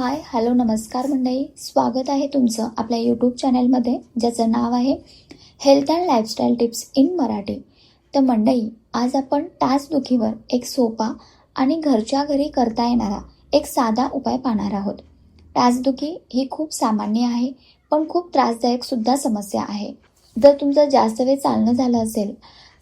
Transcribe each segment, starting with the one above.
Hi hello नमस्कार मंडळी. स्वागत आहे तुमचं आपल्या यूट्यूब चॅनलमध्ये ज्याचं नाव आहे health and lifestyle tips in Marathi तर मंडळी आज आपण तासदुखीवर एक सोपा आणि घरच्या घरी करता येणारा एक साधा उपाय पाहणार आहोत. तासदुखी ही खूप सामान्य आहे पण खूप त्रासदायक सुद्धा समस्या आहे. जर तुमचं जास्त वेळ चालणं झालं असेल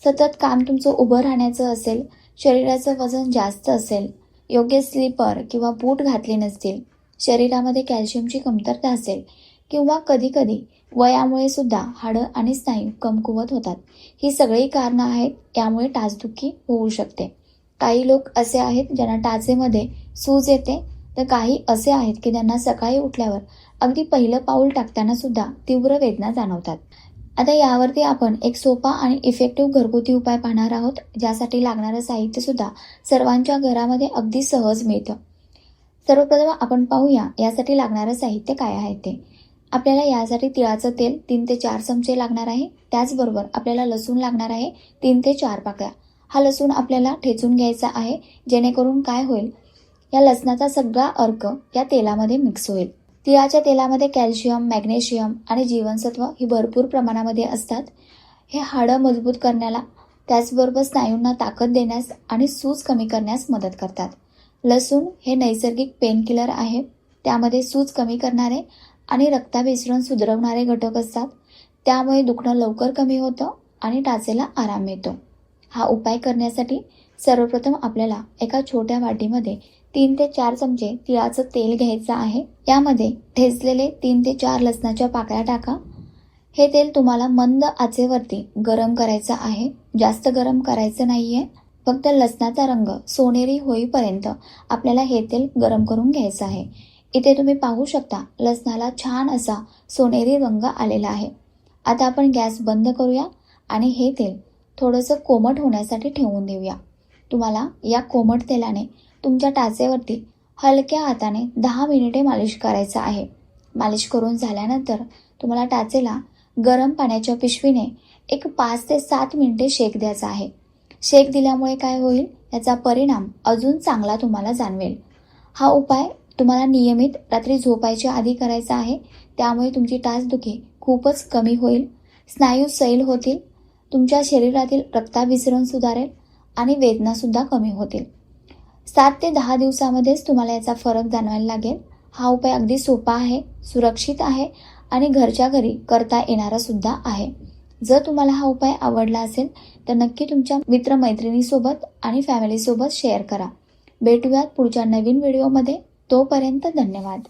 सतत काम तुमचं उभं राहण्याचं असेल शरीराचं वजन जास्त असेल योग्य स्लीपर किंवा बूट घातले नसतील शरीरामध्ये कॅल्शियमची कमतरता असेल किंवा कधीकधी वयामुळे सुद्धा हाडं आणि स्नायू कमकुवत होतात. ही सगळी कारणं आहेत यामुळे टाचदुखी होऊ शकते. काही लोक असे आहेत ज्यांना टाचेमध्ये सूज येते. तर काही असे आहेत की ज्यांना सकाळी उठल्यावर अगदी पहिलं पाऊल टाकताना सुद्धा तीव्र वेदना जाणवतात. आता यावरती आपण एक सोपा आणि इफेक्टिव्ह घरगुती उपाय पाहणार आहोत ज्यासाठी लागणारं साहित्य सुद्धा सर्वांच्या घरामध्ये अगदी सहज मिळतं. सर्वप्रथम आपण पाहूया यासाठी लागणारं साहित्य काय आहे ते. आपल्याला यासाठी तिळाचं तेल तीन ते चार चमचे लागणार आहे. त्याचबरोबर आपल्याला लसूण लागणार आहे तीन ते चार पाकळ्या. हा लसूण आपल्याला ठेचून घ्यायचा आहे जेणेकरून काय होईल? या लसणाचा सगळा अर्क या तेलामध्ये मिक्स होईल. तिळाच्या तेलामध्ये कॅल्शियम मॅग्नेशियम आणि जीवनसत्व ही भरपूर प्रमाणामध्ये असतात. हे हाडं मजबूत करण्याला त्याचबरोबर स्नायूंना ताकद देण्यास आणि सूज कमी करण्यास मदत करतात. लसूण हे नैसर्गिक पेनकिलर आहे त्यामध्ये सूज कमी करणारे आणि रक्ताभिसरण सुधरवणारे घटक असतात. त्यामुळे दुखणं लवकर कमी होतं आणि टाचेला आराम मिळतो. हा उपाय करण्यासाठी सर्वप्रथम आपल्याला एका छोट्या वाटीमध्ये तीन ते चार चमचे तिळाचं तेल घ्यायचं आहे. यामध्ये ठेचलेले तीन ते चार लसणाच्या पाकळ्या टाका. हे तेल तुम्हाला मंद आचेवरती गरम करायचं आहे. जास्त गरम करायचं नाही आहे फक्त लसणाचा रंग सोनेरी होईपर्यंत आपल्याला हे तेल गरम करून घ्यायचं आहे. इथे तुम्ही पाहू शकता लसणाला छान असा सोनेरी रंग आलेला आहे. आता आपण गॅस बंद करूया आणि हे तेल थोडंसं कोमट होण्यासाठी ठेवून देऊया. तुम्हाला या कोमट तेलाने तुमच्या टाचेवरती हलक्या हाताने दहा मिनिटे मालिश करायचं आहे. मालिश करून झाल्यानंतर तुम्हाला टाचेला गरम पाण्याच्या पिशवीने एक पाच ते सात मिनिटे शेक द्यायचा आहे. शेक दिल्यामुळे काय होईल? याचा परिणाम अजून चांगला तुम्हाला जाणवेल. हा उपाय तुम्हाला नियमित रात्री झोपायच्या आधी करायचा आहे. त्यामुळे तुमची टाचदुखी खूपच कमी होईल. स्नायू सैल होतील. तुमच्या शरीरातील रक्ताभिसरण सुधारेल आणि वेदनासुद्धा कमी होतील. सात ते दहा दिवसामध्येच तुम्हाला याचा फरक जाणवायला लागेल. हा उपाय अगदी सोपा आहे सुरक्षित आहे आणि घरच्या घरी करता येणारा सुद्धा आहे. जर तुम्हाला हा उपाय आवडला असेल तर नक्की तुमच्या मित्रमैत्रिणीसोबत आणि फॅमिलीसोबत शेअर करा. भेटूयात पुढच्या नवीन व्हिडिओमध्ये तोपर्यंत धन्यवाद.